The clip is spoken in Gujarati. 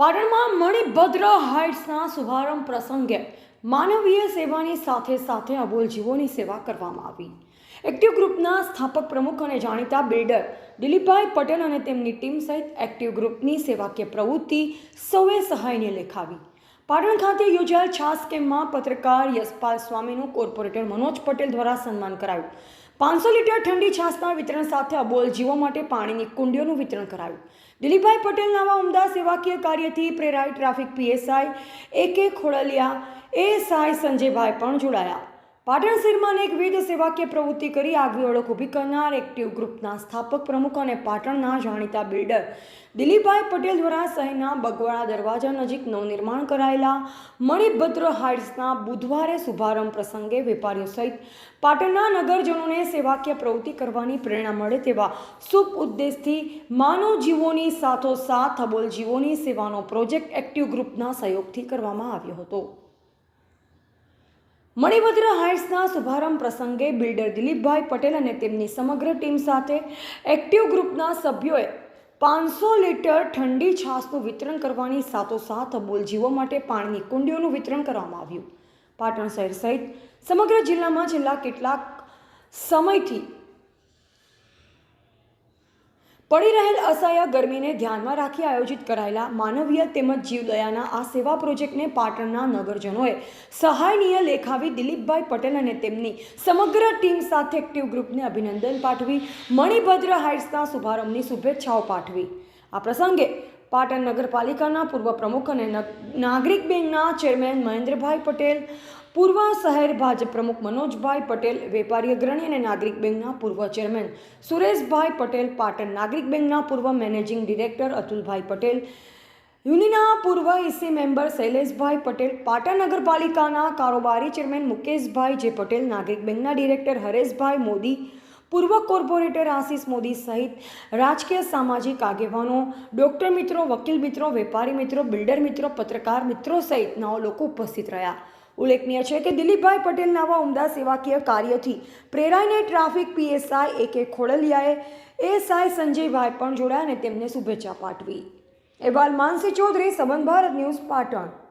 પાટણમાં મણિભદ્ર હાઇટ્સના શુભારંભ પ્રસંગે માનવીય સેવાની સાથે સાથે અબોલ જીવોની સેવા કરવામાં આવી. એક્ટિવ ગ્રુપના સ્થાપક પ્રમુખ અને જાણીતા બિલ્ડર દિલીપભાઈ પટેલ અને તેમની ટીમ સહિત એક્ટિવ ગ્રુપની સેવાકીય પ્રવૃત્તિ સૌએ સહાયને લેખાવી. પાટણ ખાતે યોજાયેલ છાસ કેમ્પમાં પત્રકાર યશપાલ સ્વામીનું કોર્પોરેટર મનોજ પટેલ દ્વારા સન્માન કરાયું. પાંચસો લીટર ઠંડી છાસના વિતરણ સાથે અબોલ જીવો માટે પાણીની કુંડીઓનું વિતરણ કરાયું. દિલીપભાઈ પટેલ નાવા ઉમદા સેવાકીય કાર્યથી પ્રેરાય ટ્રાફિક પીએસઆઈ એ કે ખોડલિયા એએસઆઈ સંજયભાઈ પણ જોડાયા. પાટણ શહેરમાં અનેકવિધ સેવાકીય પ્રવૃત્તિ કરી આગવી ઓળખ ઊભી કરનાર એક્ટિવ ગ્રુપના સ્થાપક પ્રમુખ અને પાટણના જાણીતા બિલ્ડર દિલીપભાઈ પટેલ દ્વારા શહેરના બગવાડા દરવાજા નજીક નવનિર્માણ કરાયેલા મણિભદ્ર હાઇટ્સના બુધવારે શુભારંભ પ્રસંગે વેપારીઓ સહિત પાટણના નગરજનોને સેવાકીય પ્રવૃત્તિ કરવાની પ્રેરણા મળે તેવા શુભ ઉદ્દેશથી માનવ જીવોની સાથોસાથ અબોલ જીવોની સેવાનો પ્રોજેક્ટ એક્ટિવ ગ્રુપના સહયોગથી કરવામાં આવ્યો હતો. મણિભદ્ર હાઇટ્સના શુભારંભ પ્રસંગે બિલ્ડર દિલીપભાઈ પટેલ અને તેમની સમગ્ર ટીમ સાથે એક્ટિવ ગ્રુપના સભ્યોએ પાંચસો લીટર ઠંડી છાશનું વિતરણ કરવાની સાથોસાથ અબોલ જીવો માટે પાણીની કુંડીઓનું વિતરણ કરવામાં આવ્યું. પાટણ શહેર સહિત સમગ્ર જિલ્લામાં છેલ્લા કેટલાક સમયથી પડી રહેલ અસહ્ય ગરમીને ધ્યાનમાં રાખી આયોજિત કરાયેલા માનવીય તેમજ જીવદયાના આ સેવા પ્રોજેક્ટને પાટણના નગરજનોએ સહાયનીય લેખાવી દિલીપભાઈ પટેલ અને તેમની સમગ્ર ટીમ સાથે એક્ટિવ ગ્રુપને અભિનંદન પાઠવી, મણિભદ્ર હાઇટ્સના શુભારંભની શુભેચ્છાઓ પાઠવી. આ પ્રસંગે પાટણ નગરપાલિકાના પૂર્વ પ્રમુખ અને નાગરિક બેંકના ચેરમેન મહેન્દ્રભાઈ પટેલ પૂર્વ શહેર ભાજપ પ્રમુખ મનોજભાઈ પટેલ, વેપારી અગ્રણી અને નાગરિક બેંકના પૂર્વ ચેરમેન સુરેશભાઈ પટેલ, પાટણ નાગરિક બેંકના પૂર્વ મેનેજિંગ ડિરેક્ટર અતુલભાઈ પટેલ, યુનિના પૂર્વ ઈસી મેમ્બર શૈલેષભાઈ પટેલ, પાટણ નગરપાલિકાના કારોબારી ચેરમેન મુકેશભાઈ જે પટેલ, નાગરિક બેંકના ડિરેક્ટર હરેશભાઈ મોદી, પૂર્વ કોર્પોરેટર આશીષ મોદી સહિત રાજકીય સામાજિક આગેવાનો, ડોક્ટર મિત્રો, વકીલ મિત્રો, વેપારી મિત્રો, બિલ્ડર મિત્રો, પત્રકાર મિત્રો સહિતના લોકો ઉપસ્થિત રહ્યા. ઉલ્લેખનીય છે કે દિલીપભાઈ પટેલના આવા ઉમદા સેવાકીય કાર્યથી પ્રેરાઈને ટ્રાફિક પીએસઆઈ એ કે ખોડલિયાએ એએસઆઈ સંજયભાઈ પણ જોડાયા અને તેમને શુભેચ્છા પાઠવી. અહેવાલ માનસી ચૌધરી, સંબંધ ભારત ન્યૂઝ, પાટણ.